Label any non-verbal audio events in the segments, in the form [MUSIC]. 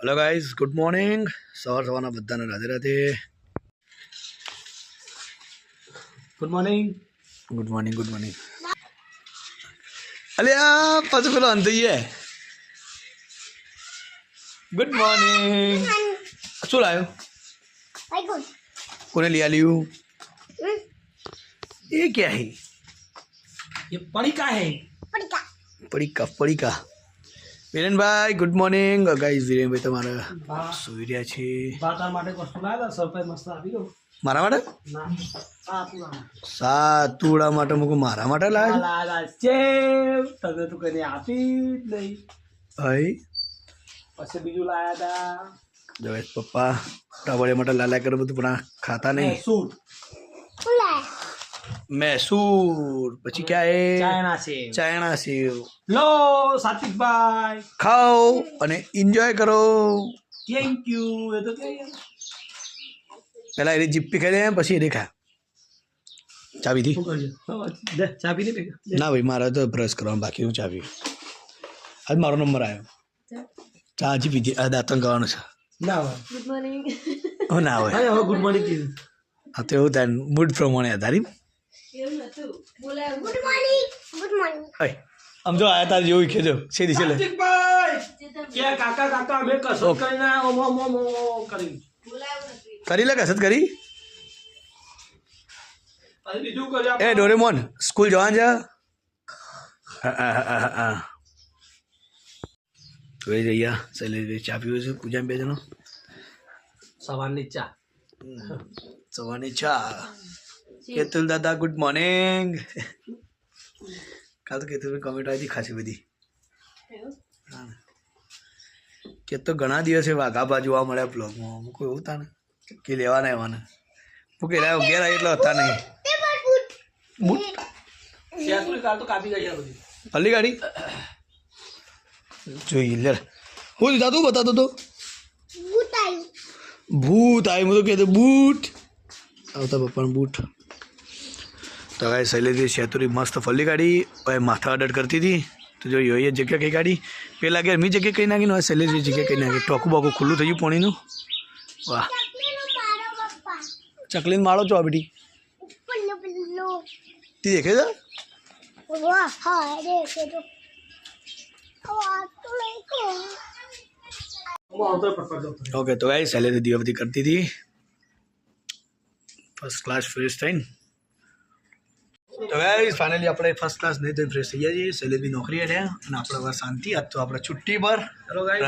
Hello guys good morning સવાર સવારના બધાને Radhe Radhe good morning good morning good morning અલે આ પાછું પેલો અંતૈયે ગુડ મોર્નિંગ શું લાવ્યો Very good. કોને લઈ આલ્યું Hmm? એ ક્યાં હે ये पड़ी का है Perika. પડીકા પડીકા વિરેનભાઈ ગુડ મોર્નિંગ ગાઈઝ વિરેનભાઈ તમારા સુઈ રહ્યા છે બાટાર માટે વસ્તુ લાવ્યા સરપ્રાઈઝ મસ્ત આપી દો મારા માટે ના આ પૂરા સાતુડા માટે મૂકું મારા માટે લાવે લાલા છે તને તું કદી આપી જ નહીં ભાઈ પછી બીજું લાયા હતા જવેશ પપ્પા ટાવડિયા માટે લાલા કરે બધું પણ આ ખાતા નહીં સૂટ Ula. મૈસૂર. પછી ક્યાં એ? ચાયણા સેવ. લો સાત્વિકભાઈ. ખાઓ અને એન્જોય કરો. થેન્ક યુ એ તો કે પહેલા એની જીપ્પી ખાઈ લે પછી એને ખા. ચાવી દે ચા નહીં ના ભાઈ મારે તો બ્રશ કરવાનું બાકી હું ચાવી આજ મારો નંબર આવ્યો ચા હજી પીધી. આ દાંતણ કરવાનું છે. ના હોય. હવે ના હોય. હા ગુડ મોર્નિંગ કીધું. આ તો એવું થાય મૂડ પ્રમાણે આધારી Good morning. Good morning. અય આમ જો આયા તાર જેવું ખેજો છે દિશે લે સાત્વિકભાઈ કે કાકા કાકા અમે કસરત કરીને ઓમ ઓમ ઓમ ઓમ કરી કરી લે કસરત કરી પછી બીજું કર્યું એ ડોરેમોન સ્કૂલ જવાનું છે હા, હા, હા, હા, હા. જોઈ જઈએ શૈલેષભાઈ ચા પીવું છે પૂજા બે જણો સવારની ચા સવારની ચા કેતુલ દાદા ગુડ મોર્નિંગ કાલ તો કેતુલ કોમેન્ટ આવી હતી ખાસી બધી. હા. કે તો ઘણા દિવસે વાઘાભા જોવા મળ્યા બ્લોગમાં અમુક એવું હતા ને કે લેવાના એવાના હું કે લાવ્યો ઘેર આવી એટલે હતા નહીં. બૂટ. અલી ગાડી? જોઈ લે હું દાદુ બતાતો તો. ભૂત આવી હું તો કે બૂટ. આવતા પપ્પાને બૂટ. તો હવે શૈલેષજી શેતુરી મસ્ત ફલ્લી કાઢી. હવે માથા અડટ કરતી હતી. તો જો એ જગ્યા કઈ કાઢી. પેલા ઘેર મી જગ્યા કઈ નાખીને હવે શૈલેષજી જગ્યા કઈ નાખી. ટોકું બાકું ખુલ્લું થઈ ગયું પાણીનું. વાહ. ચકલીને માળો છો આ બેટી. તી દેખે છે. ઓકે, તો ગાઈ શૈલેષ દીવાબત્તી કરતી હતી. ફર્સ્ટ ક્લાસ ફ્રેશ થઈને. તો ગાઈસ ફાઇનલી આપણે ફર્સ્ટ ક્લાસ નહીં તો ફ્રેશ થઈ ગયા છીએ. શૈલેષભાઈ નોકરી રહ્યા અને આપણે હવે શાંતિ. આજ તો આપણે છુટ્ટી પર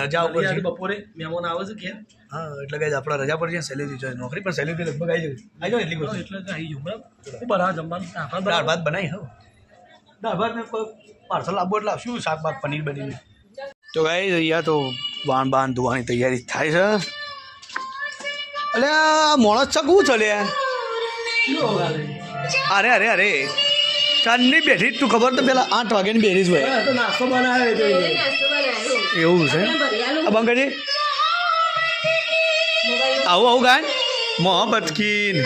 રજા ઉપર છે. બપોરે મહેમાન આવે છે ઘેર. હા એટલે ગાઈસ આપણે રજા પર છે શૈલેષભાઈ જોઈએ નોકરી પર શૈલેષભાઈ લગભગ આવી જાય આવી જાય એટલી એટલે બધી? કે આવી જાઉં બરાબર. હું જમવાનું દાળ ભાત બનાવી હો. દાળ ભાત ને પાર્સલ આપવું એટલે શું શાક ભાત પનીર બનીને? તો ગાઈસ અહીંયા તો વાન બાન ધોવાની તૈયારી થાય છે. અલે આ મોણસ ચકવું ચલે અરે અરે અરે. ચાંદની બેઠી જ તું ખબર તો પેલા આઠ વાગ્યાની બેઠી જ હોય નાસ્તો બનાવ્યો એવું છે? આ બંગાજી આવું આવું ગાય? મોહબ્બત કીન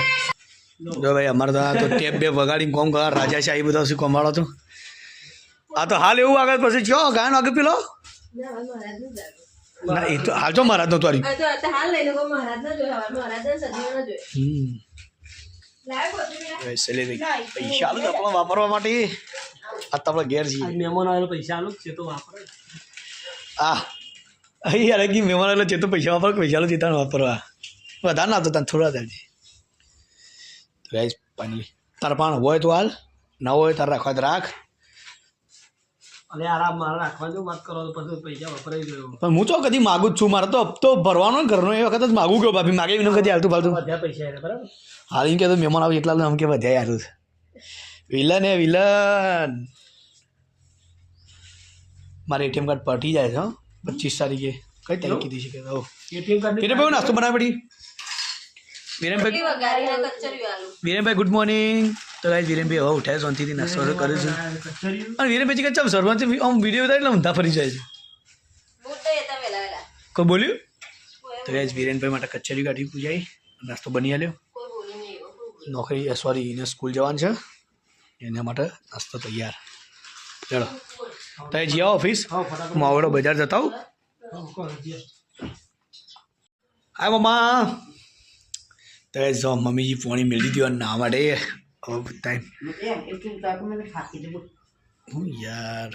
જો ભાઈ અમારે તો આ તો ટેપ બે વગાડીને કોમ કર રાજા શાહી બધા શું કમાડો તો આ તો હાલ એવું આગળ પછી જો ગાયન આગળ પેલો? ના એ તો હાલ તો મહારાજ નો તારી આ તો અત્યારે હાલ લઈને કોઈ મહારાજ ના જોયા મહારાજ સજીવ ના જોયા હમ લાવ પોતે સેલેરી પૈસા આલું આપણને વાપરવા માટે. આ તો આપણે ઘેર છીએ મહેમાન આવેલો પૈસા આલો છે તો વાપરે? આ અહીં યાર કે મહેમાન એટલે જે તો પૈસા વાપરો પૈસા લો ચેતા વાપરવા? વધારે ના તો તને થોડા થાય તો ગાઈસ ફાઇનલી તારા પાણ હોય તો હાલ. ના હોય તારે રાખવા તો રાખ. અને આરામ મારે રાખવા જો વાત કરો તો પછી પૈસા વપરાઈ ગયો પણ હું તો કદી માગું જ છું. મારે તો હપ્તો ભરવાનો ને ઘરનો એ વખત જ માગું ગયો ભાભી માગે વિનો કદી હાલતું ફાલતું. બધા પૈસા બરાબર? હાલ એમ કે તો મહેમાન આવે એટલા આમ કે વધ્યા છે. વિલન એ વિલન મારે એટીએમ કાર્ડ પટી જાય છે હો. પચીસ તારીખે. કઈ તારીખ કીધી છે કે ઓ એટીએમ કાર્ડ વિરેનભાઈ નાસ્તો બનાવી પડી. વિરેનભાઈ વિરેનભાઈ ગુડ મોર્નિંગ તો ગાઈસ વિરેનભાઈ હવે ઉઠ્યા શાંતિથી નાસ્તો વાસ્તો કરે છે. અને વિરેનભાઈ કે સરપંચ આમ વીડિયો બતાવી એટલે ઊંધા ફરી જાય છે. કોઈ બોલ્યું? તો વિરેનભાઈ માટે કચેરી કાઢી પૂજાઈ. નાસ્તો બની આલ્યો કોઈ બોલ્યું નહીં એવું કોઈ બોલ્યું નોકરી સોરી એને સ્કૂલ જવાનું છે. એના માટે નાસ્તો તૈયાર. ચલો. તો જ્યાં ઓફિસ હા માવડો બજાર જતા આવું. હા, મમ્મા. તો એ જો મમ્મીજી પોણી મેળવી દીધી અને નાવા માટે. હું યાર.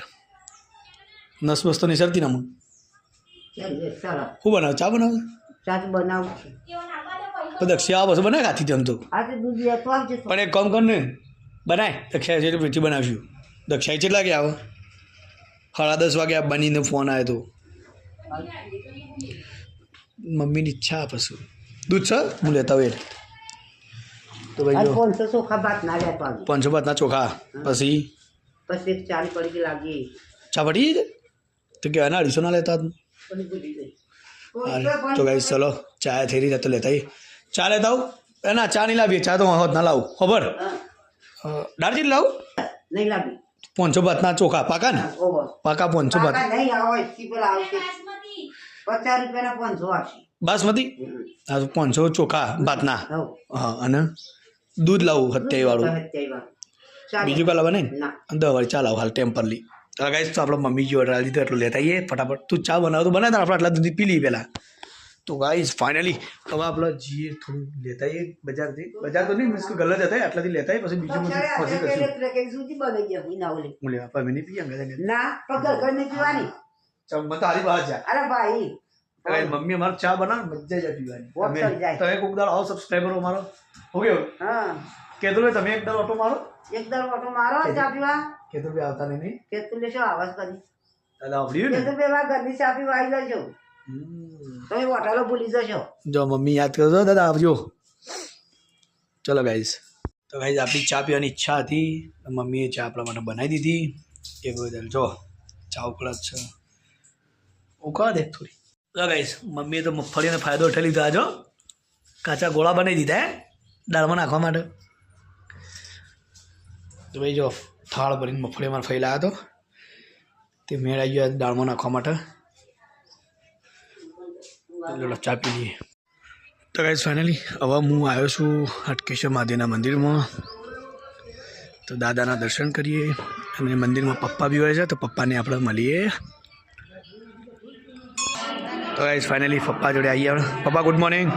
નસ બસ તો નહીં સરતી ના હું શું બનાવ? ચા બનાવે. તો દક્ષિયા વસ્તુ બનાવે ખાતી તેમ તો. પણ એક કામ કર ને બનાય. દક્ષિયા છે પછી બનાવશું. દક્ષાએ કેટલા વાગે આવે? સાડા દસ વાગે આ બનીને ફોન આવ્યો તો. મમ્મીની ઈચ્છા પછી દૂધ છે? હું લેતા હોય તો ભાઈ પાંચસો ચોખા ભાત ના લેતો ચોખા. પછી? પછી ચાલી પડી લાગી. ચા પડી તો કે આના અઢીસો ના લેતા તો ગાઈ ચલો ચા થઈ રહી તો લેતા. ચા લેતા આવું? ના ચા નહીં લાવીએ ચા તો હોત ના લાવું. ખબર? દાળજી લાવું? નહીં લાગી પાંચસો ભાતના ચોખા પાકા ને? પાકા પોન ભાત બાસમતી? હા તો પાંચસો ચોખા ભાતના હા અને દૂધ લાવું હત્યાઈ વાળું. બીજું કાં લાવવા નહીં? દવા વાળી ચા લાવ હાલ ટેમ્પરલી. તો તો આપણે મમ્મી જે ઓર્ડર દીધો એટલું લેતા આવીએ ફટાફટ. તું ચા બનાવ તો બનાવ આપણે આટલા દૂધ પી લઈએ પહેલાં. તો ગાઈસ ફાઇનલી હવે આપણે જે થોડું લેતા આવીએ બજારથી. બજાર તો નહીં મીન્સ કે હતા જતા આટલાથી લેતા પછી બીજું બધું પછી કશું એટલે સુધી બની ગયા હોય ના ઓલી. હું મેં નહીં પીએ અંગે ના પગલ કરીને પીવાની. ચમ મત હારી બહાર જા અરે ભાઈ. અરે મમ્મી અમાર ચા બનાવ મજા જ પીવાની તમે તમે કોક દાળ આવો સબસ્ક્રાઈબરો મારો. ઓકે હા. કેતુલ ભાઈ તમે એક દાળ ઓટો મારો? એક દાળ ઓટો મારો ચા પીવા? કેતુલ ભાઈ આવતા નહીં કેતુલ કે લેશો આવાજ કરી. દાદા આવડ્યું કે ને? તું પેલા ઘરની ચા પીવા આવી જશો હમ. તમે હોટલો ભૂલી જશો. જો, મમ્મી યાદ કરજો, દાદા, આવજો. ચલો ગાઈઝ તો ગાઈઝ આપણી ચા પીવાની ઈચ્છા હતી. મમ્મીએ ચા આપણા માટે બનાવી દીધી. એ બદલ, જો, ચા ઉકળા છે. ઉકળા દે થોડી. તો ગાઈઝ મમ્મીએ તો મગફળીનો ફાયદો ઉઠાવી લીધો આજો કાચા ગોળા બનાવી દીધા, હે, દાળમાં નાખવા માટે. તો, ભાઈ, જો, થાળ ભરીને મગફળી અમારે ફેલાયો હતો. તે મેળ આવી ગયો દાળમાં નાખવા માટે. ચલો ચા પી લઈએ તો ગાઈઝ ફાઇનલી હવે હું આવ્યો છું હટકેશ્વર મહાદેવના મંદિરમાં. તો દાદાના દર્શન કરીએ. અને મંદિરમાં પપ્પા બી હોય છે તો પપ્પાને આપણે મળીએ. તો ગાઈઝ ફાઇનલી પપ્પા જોડે આવીએ આપણે. પપ્પા ગુડ મોર્નિંગ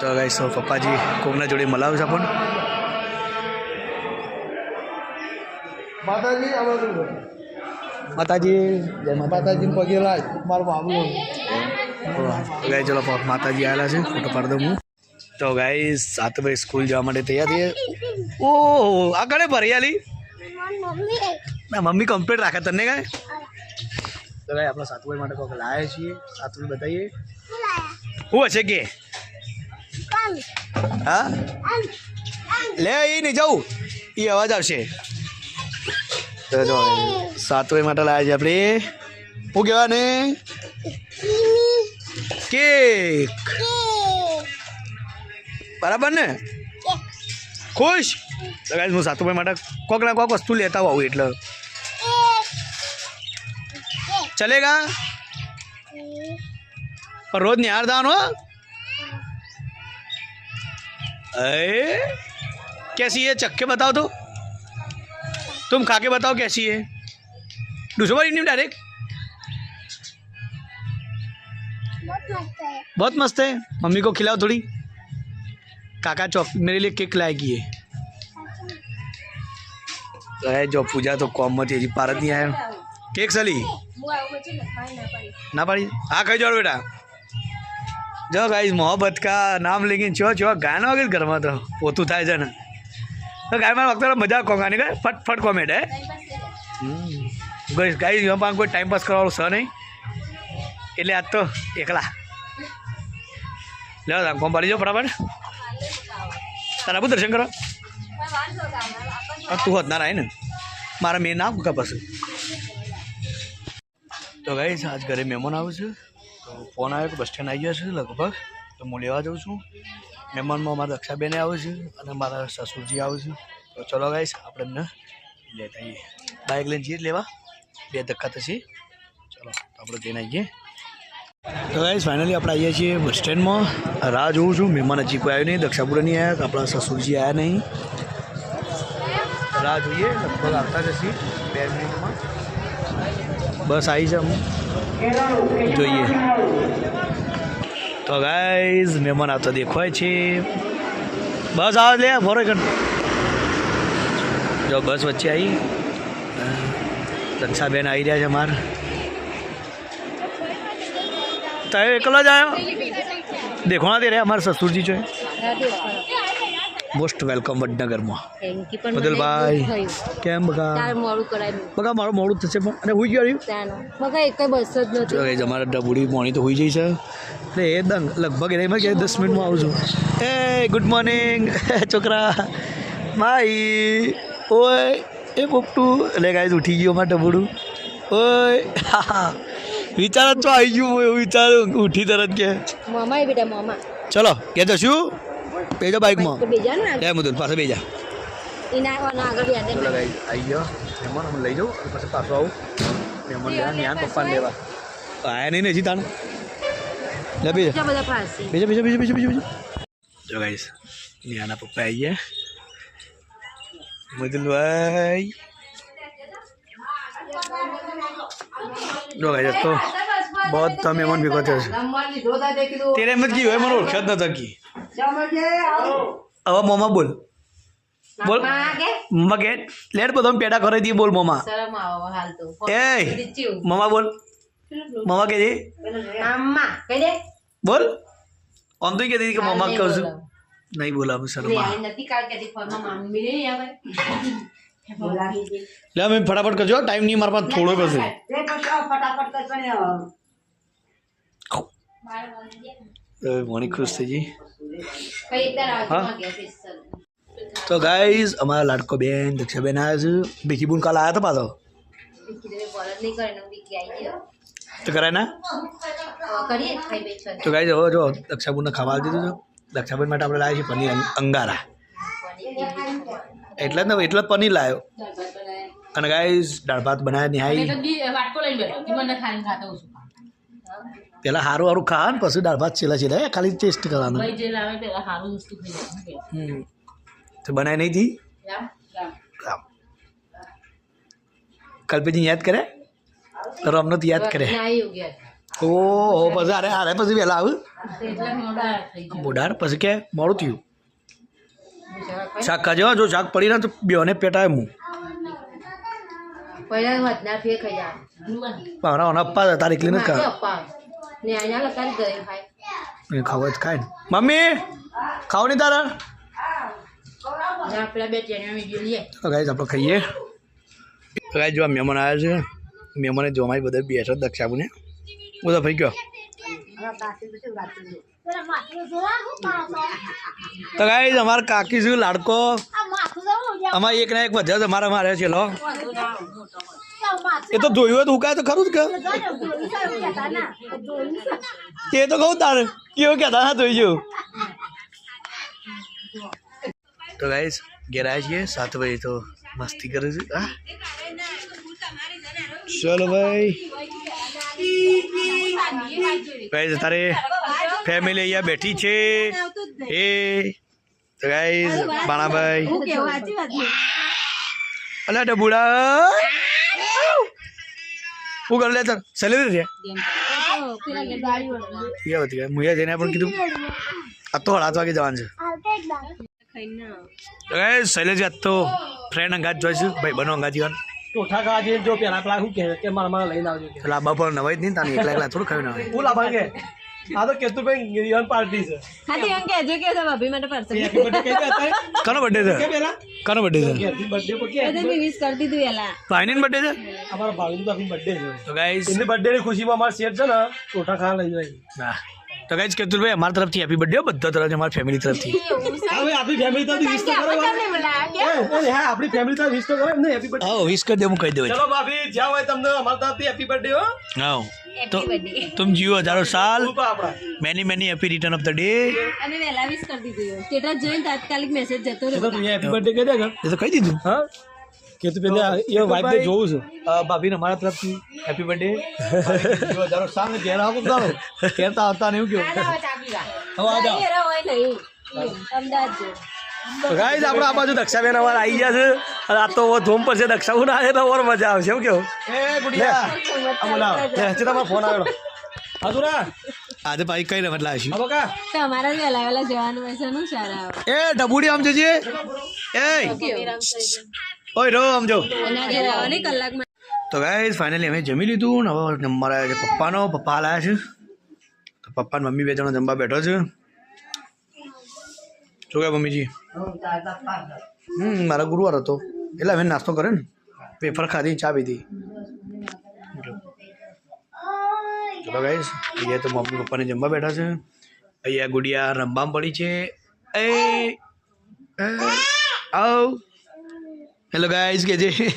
તો ગાઈઝ તો પપ્પાજી કોકના જોડે મલાવું છે આપણને? માતાજી માતાજી, જય માતા માતાજી. પગે લાજ મારો બાબલો ગાય ચલો માતાજી આવેલા છે, ફોટો પાડ દઉં તો ગાઈ સાત ભાઈ સ્કૂલ જવા માટે તૈયાર થઈએ ઓ આ કણે ભરિયાલી. ના, મમ્મી કમ્પ્લીટ રાખે તને કાંઈ? તો ગાઈ આપણા સાતુભાઈ માટે કોઈક લાવે છીએ. સાતુભાઈ બતાવીએ. શું હશે કે? હા? લે એ નહીં જાઉં એ અવાજ આવશે. તો સાતુભાઈ માટે લાવ્યા છે આપણે શું કહેવા ને કેક બરાબર ને ખુશ તો ગાઈસ હું સાતુભાઈ માટે કોક ના કોક વસ્તુ લેતા આવું એટલે ચલેગા पर रोज निहार दान हो अरे कैसी है चख के बताओ तो तुम खा के बताओ कैसी है दूसरो बार नहीं डायरेक्ट बहुत मस्त है बहुत मस्त है मम्मी को खिलाओ थोड़ी काका चौक मेरे लिए केक लाएगी है तो है जो पूजा तो कॉम मत है पारत नहीं आया केक सली હું આવું પછી ને ખાઈ ના પાડી ना पड़ी हाँ कही जोड़ बेटा जो गाइस मोहब्बत का नाम लेकिन चो चो गाना वगैरह घर में तो पोतू થાય છે ને તો ગાયમાં વખતે મજા કોંગાની કે ફટ ફટ કોમેન્ટ હે ગાઈસ ગાઈસ, એમાં કોઈ ટાઈમ પાસ કરવાનો છે નહીં. એટલે આજ તો એકલા. લેવા કોમ પાડી જાઓ બરાબર તારા બધું દર્શન કરો. તું હોત ના ને મારા મેં ના મૂકા પછી. તો ગાઈસ, આજ ઘરે મહેમાન આવે છે. તો ફોન આવ્યો કે બસ સ્ટેન્ડ આવી ગયા છે લગભગ. તો હું લેવા જાઉં છું. મહેમાનમાં મારા રક્ષાબેને આવે છે અને મારા સસુરજી આવે છે. તો ચલો ગાઈસ, આપણે એમને લેતા આવીએ બાઇક લઈને જઈએ લેવા. બે ધક્કા થશે. ચાલો આપણે જઈને આવીએ. તો ગાઈસ ફાઇનલી આપણે આવીએ છીએ બસ સ્ટેન્ડમાં. રાહ જોઉં છું. મહેમાન હજી કોઈ આવ્યું નહીં. દક્ષાપુરા નહીં આવ્યા, આપણા સસુરજી આવ્યા નહીં. રાહ જોઈએ. લગભગ આવતા જશે બે મિનિટમાં. બસ આવી છે હું જોઈએ. તો ગાઈઝ મહેમાન આવતા દેખાય છે. બસ આવે લે ફોરો જો બસ વચ્ચે આવી. દક્ષાબેન આવી રહ્યા છે માર. તમે એકલો જ આવ્યો? દેખો ના દે રહ્યા અમારા સસુરજી છે મોસ્ટ વેલકમ વડનગરમાં. બદલભાઈ. કેમ બગા તાર બગા મારું મોડું થશે પણ. અને હુઈ ગયું બગા એક બસ જ નથી. અમારા ડબુડી મોણી તો હુઈ જઈ છે. એટલે એ દંગ. લગભગ એને એમાં કે દસ મિનિટમાં આવું છું. એ ગુડ મોર્નિંગ [LAUGHS] છોકરા. માઈ ઓય. એ પોપટું એટલે કાંઈ ઉઠી ગયો માટે ભૂડું ઓય હા વિચાર જ તો આવી ગયું હું એવું વિચારું. ઉઠી તરત કે. મામા બેટા મામા. ચલો કે બેજો બાઇકમાં. તો બેજા ને એ મુદુલ પાસે બેજા. આવી ગયો. મહેમાન હું લઈ જાઉં પછી પાછો આવું. મહેમાન લેવા ન્યાન પપ્પાને લેવા. આયા નહીં ને હજી તાણ. લે બેજા. બીજા બીજા બીજા બીજા બીજા જો ગાઈસ નિયાના પપ્પા આવી ગયા. મદુલભાઈ જો ગાઈસ તો તા તે કીધું તેરે એમ જ કી હોય મને ઓળખ્યા જ નતા કી જમજે આવો હવે મોમાં બોલ. બોલ. મમ્મા કે લેટ બધો પેડા કરે દી બોલ મમ્મા શરમ આવો હાલ તો. એ મમ્મા બોલ. મમ્મા કે દી મમ્મા કહી દે. બોલ. આમ તો કે દીધી કે મમ્મા કહું છું. નહીં બોલાવું સર લે આ નથી કાલ કે ફોનમાં મમ્મી નહીં આવે બોલાવી દે લે અમે ફટાફટ કરજો ટાઈમ નહીં મારા પાસે થોડો પછી તે પછી આવો ફટાફટ કરજો ને આવો. મણી ખુશ થઈ ગઈ કઈ એકતા હા? રાખજો માં ગેસ સ્પેશિયલ તો ગાઈઝ અમારા લાડકો બેન દક્ષાબેન આવ્યા છે ભીખી બુન કાલ આવ્યા હતા પાછો કીધું બોલ જ નહીં કરે ને બીકી આવી ગયો તો કરાય ના હવે કરીએ ખાઈ બે છો તો ગાઈઝ હવે જો દક્ષાબુનને ખાવા દીધું છે દક્ષાબેન માટે આપણે લાવ્યા છીએ પનીર અંગ- અંગારા. એટલે જ ને એટલે જ પનીર લાવ્યો. અને ગાઈઝ દાળ ભાત બનાવ્યા નિહાઈ પેલા સારું સારું ખા ને પછી દાળ ભાત છેલ્લા છેલ્લા ખાલી ટેસ્ટ કરવાનું. તો બનાવી નહીં હતી. કલ્પેજી યાદ કરે? રમનો તો યાદ કરે. ઓહો પછી અરે અરે પછી વહેલા આવ? એટલે મોડા થઈ જાય બોડાર પછી કે મોડું થયું. શાક ખાજો જો શાક પડી ના તો બેને પેટાય હું મારા ઓના અપ્પા હતા તારી ખાય ખાવા જ ખાય ને. મમ્મી ખાવ નહીં તારા? આપણે ખાઈએ. ગાઈઝ જો મહેમાન આવ્યા છે મહેમાને જો અમારી બધા બેઠો દક્ષાબુને. બધા ભાઈ ગયો. હું તો ગાઈઝ અમાર કાકી શું લાડકો? અમારે એક ના એક બધા છે મારા મારે છે લો. એ તો ધોયું તો ઉકાય તો ખરું જ કે. ના એ તો કહું તારે કેવું કહેતા હા ધોઈ જેવું તો ગાઈઝ ઘેર આવ્યા છીએ સાત વાગે તો મસ્તી કરે છે. હા. ચલો ભાઈ. ગાઈઝ તારે ફેમિલી અહીંયા બેઠી છે. એ તો ગાઈઝ બાણાભાઈ. અલા ડબુડા. હું કરી લે તાર છે એ હતી મુયા જઈને પણ કીધું. આ તો વાગે જવાનું છે. ના શૈલેષ આજ તો ફ્રેન્ડ અંગાત જોઈશું ભાઈ બનો અંગાત જવાનું. ટોઠા ખાવા જઈએ જો પેલા પેલા શું કહે કે મારા મારા લઈને આવજો કે. પેલા બાપા નવાઈ જ નહીં તાને એકલા એકલા થોડું ખાવી ના હું લાભા કે આ તો કેતુભાઈ યન પાર્ટી છે. ખાલી એમ જે કે ભાભી માટે પાર્સલ. હેપી બર્થડે કનો બર્થડે કે પેલા? કનો બર્થડે છે? હેપી બર્થડે પર કે વિશ કરી દીધું એલા. ભાઈની બર્થડે છે? અમારા ભાવિન તો આપણી બર્થડે છે. તો ગાઈસ એની બર્થડે ની ખુશીમાં અમાર શેર છે ને ટોઠા ખાવા લઈ જાય. હા તો ગાઈઝ કેતુલભાઈ અમારા તરફથી હેપી બર્થડે બધા તરફ અમારી ફેમિલી તરફથી. હવે કહી દઉં. ચલો તમને અમારા તરફથી હેપી બર્થડે હો. હા. તો જીવો તારો સાલ. Many many happy return of the day અને હેપી બર્થડે કહી દે તો કહી દીધું. હા? કે તું પેલા એ વાઇફ ને જોઉં છું. ભાભી ને મારા તરફથી હેપી બર્થડે સાંગ ઘેર આવતા [LAUGHS] આવતા ને એવું કેવું હવે આ ગાઈસ આપણે આ બાજુ દક્ષાબેન અમારે આવી ગયા છે. અને આ તો ધૂમ પર છે દક્ષા ના આવે તો ઓર મજા આવશે એમ કેવું? હજી તમારો ફોન આવ્યો. હાજુરા. આજે ભાઈ કઈ રમત લાવીશું? તમારા જ વહેલા વહેલા જવાનું હોયનું સારા એ ડબુડી આમ જજે. એ. ઓય રો આમ જો. તો ગાઈસ ફાઇનલી અમે જમી લીધું ને નંબર આવ્યો છે પપ્પાનો પપ્પા લાયા છે. તો પપ્પા મમ્મી બે જણો જમવા બેઠો છે. શું કહે મમ્મીજી? હમ મારા ગુરુવાર હતો. એટલે હવે નાસ્તો કરે ને. પેપર ખાધી ચા પીધી. ચલો ગાઈશ અહીંયા તો મમ્મી પપ્પાને જમવા બેઠા છે. અહીંયા ગુડિયા રમવામાં પડી છે. એ એ, આવ. હેલો ગાઈઝ કે છે?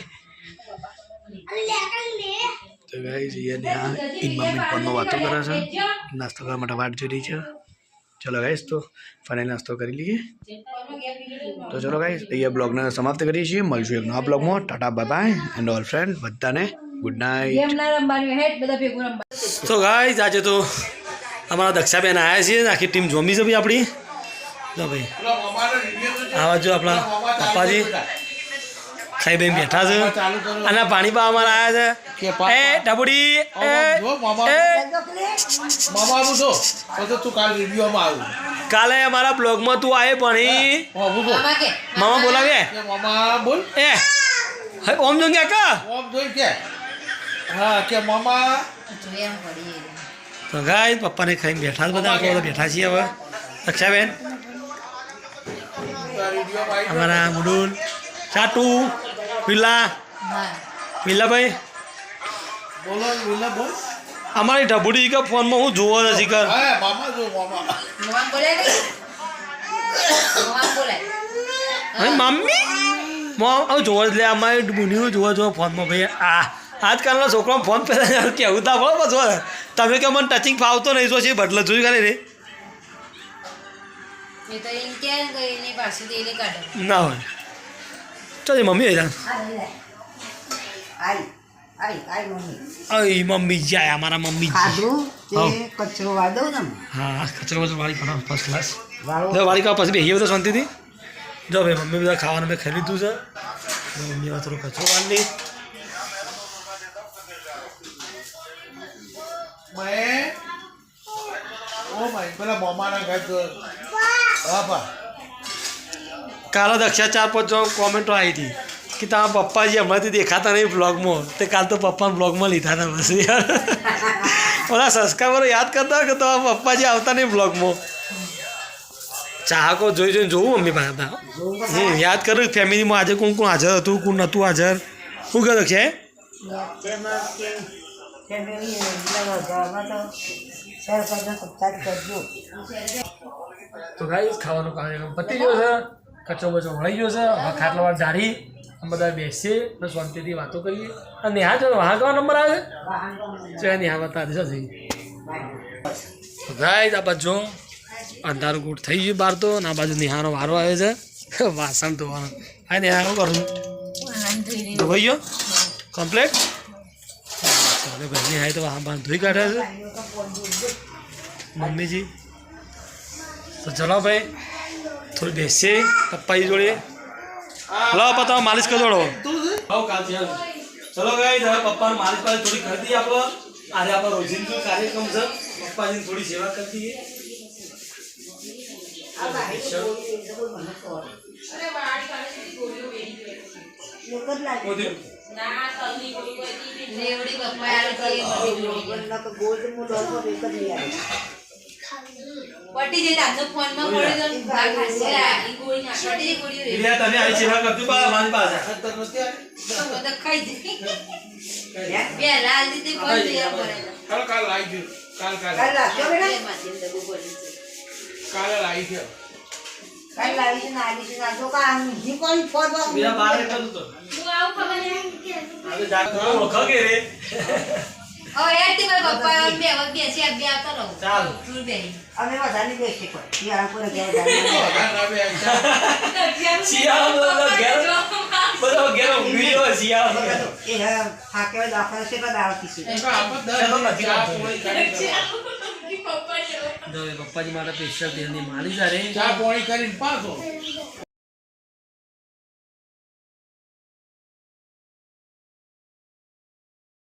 તો ગાઈસ અહીંયા નેહા એની મમ્મી ફોનમાં વાતો કરે છે. નાસ્તો કરવા માટે વાટ જોઈ છે. ચલો ગાઈસ તો ફાઇનલ નાસ્તો કરી લઈએ તો ચલો ગાઈસ અહીંયા બ્લોગને સમાપ્ત કરીએ છીએ મળશું એક નવા બ્લોગમાં tata bye bye and all friend બધાને ગુડ નાઇટ તો ગાઈસ આજે તો અમારા દક્ષાબેન આવ્યા છીએ આખી ટીમ જોમી છે ભાઈ આપણી જો ભાઈ આવા જો આપણા પપ્પાજી ખાઈ બેન બેઠા છે. અને પાણી બા અમારા આવ્યા છે. એ ડબડી એ કાલ અમારા બ્લોગમાં તું આવે પાણી મામા બોલાવે? મામા બોલ. એ. ઓમ જોઈ ક્યાં કા? ઓમ જોઈ કે. હા કે મામા. તો ગાય પપ્પાને ખાઈને બેઠા બધા. આપણે બધા બેઠા છીએ હવે. રક્ષાબેન. બેન અમારા મુડુલ ચાટુ. વિલા. વિલાભાઈ? બોલો વિલા બોલ. અમારી ઢબુડી કે ફોનમાં હું જોવો છે શીખર હા મામા જો મામા. બોલે હવે મમ્મી મો હવે જોવો એટલે અમારી બુનિયું જોવો જો ફોનમાં ભાઈ. આ આજકાલના છોકરો ફોન પહેલા કેવું તા બોલો બસ તમે કે મને ટચિંગ ફાવતો નહીં શું છે બદલે જોઈ કરે રે. ના હોય. ચાલ મમ્મી આવી આઈ મમ્મી. જાય અમારા મમ્મી. કચરો વાળો હા કચરો વાળી કરો ફર્સ્ટ ક્લાસ વાળો? જો વાળી કાઢો પછી બેહીએ બધા શાંતિથી. જો ભાઈ મમ્મી બધા ખાવાનું મેં ખાઈ લીધું છે. મમ્મી હવે થોડો કચરો વાળી મેં ઓ માય પેલા મોમાના ઘર હા પા કાલે દક્ષા ચાર પાંચ કોમેન્ટો આવી હતી કે તમારા પપ્પાજી હમણાંથી દેખાતા નહીં બ્લોગમાં તે કાલ તો પપ્પાને બ્લોગમાં લીધા હતા બસ યાર. બધા સબસ્ક્રાઈબરો યાદ કરતા કે તમારા પપ્પાજી આવતા નહીં બ્લોગમાં ચાહકો જોઈ જોઈને જોવું મમ્મી પાસે હું. યાદ કરું ફેમિલીમાં આજે કોણ કોણ હાજર હતું, કોણ નહોતું હાજર. શું કહ્યું છે તો ગાઈસ ખાવાનો પતી ગયો છે? કચો બચો વળી ગયો છે. હવે ખાટલાવાર જારી અમે બધા બેસીએ અને શાંતિથી વાતો કરીએ. અને નેહા જો વહાં કયો નંબર આવે છે? નેહા બતા દે સહી ગાઈસ આ બાજુ અંધારું ગુટ થઈ ગયું બહાર તો અને આ બાજુ નેહાનો વારો આવ્યો છે. વાસણ ધોવાનો. હા નેહા શું કરું ધોઈ ગયો? કમ્પ્લેટ ચાલો ભાઈ નેહાએ તો વાહ ધોઈ કાઢે છે. મમ્મીજી તો ચલો ભાઈ થોડી બેસે પપ્પાજી જોડે પપ્પા તમે માલિશ કરજો દોડો કાલથી હાલ ચલો ગાઈ હવે પપ્પાને માલિશ પાસે થોડી કરી દઈએ આપણો આજે આપણો રોજિંદુ કાર્યક્રમ છે પપ્પાજીની થોડી સેવા કરી દઈએ. લેવડી પપ્પા ગોલ્ડ મુ લોકો એક જ લઈ આવે પટી જઈ આજનો ફોનમાં પડી તો ઈ ગોળી ના. પટી ગોળી રે ઇલિયા, તમે આવી સેવા કરજો બા મારી પાસે ખતર નસ્તી આવી તો ખાઈ જઈ બે લાલ દીધી ફોન તૈયાર પડે. કાલ કાલ આવી ગયું કાલ કાલ. કાલ લાવશો બેટા બે માંથી ડબ્બુ કાલ છે ગયો કાલ લાવી છે ને આવી છે ને આ કા ઊંધી કોણ ફોન? બીજા બાર ખબર નહીં કે હવે જાગ ઓળખો કે રે? યાર તે મારા પપ્પા બે બે ચાલ. બે. અમે વધારે બેસી કોઈ. યાર કોઈ ઘેર જાય શિયાળો બધો ઘેર બધો ઘેર ઊંઘી ગયો શિયાળો એ હા દાખલા છે. તો [LAUGHS] જો એ પપ્પાજી માટે સ્પેશિયલ તેલની માલિશ આ રે. ચા પોણી કરીને પાછો.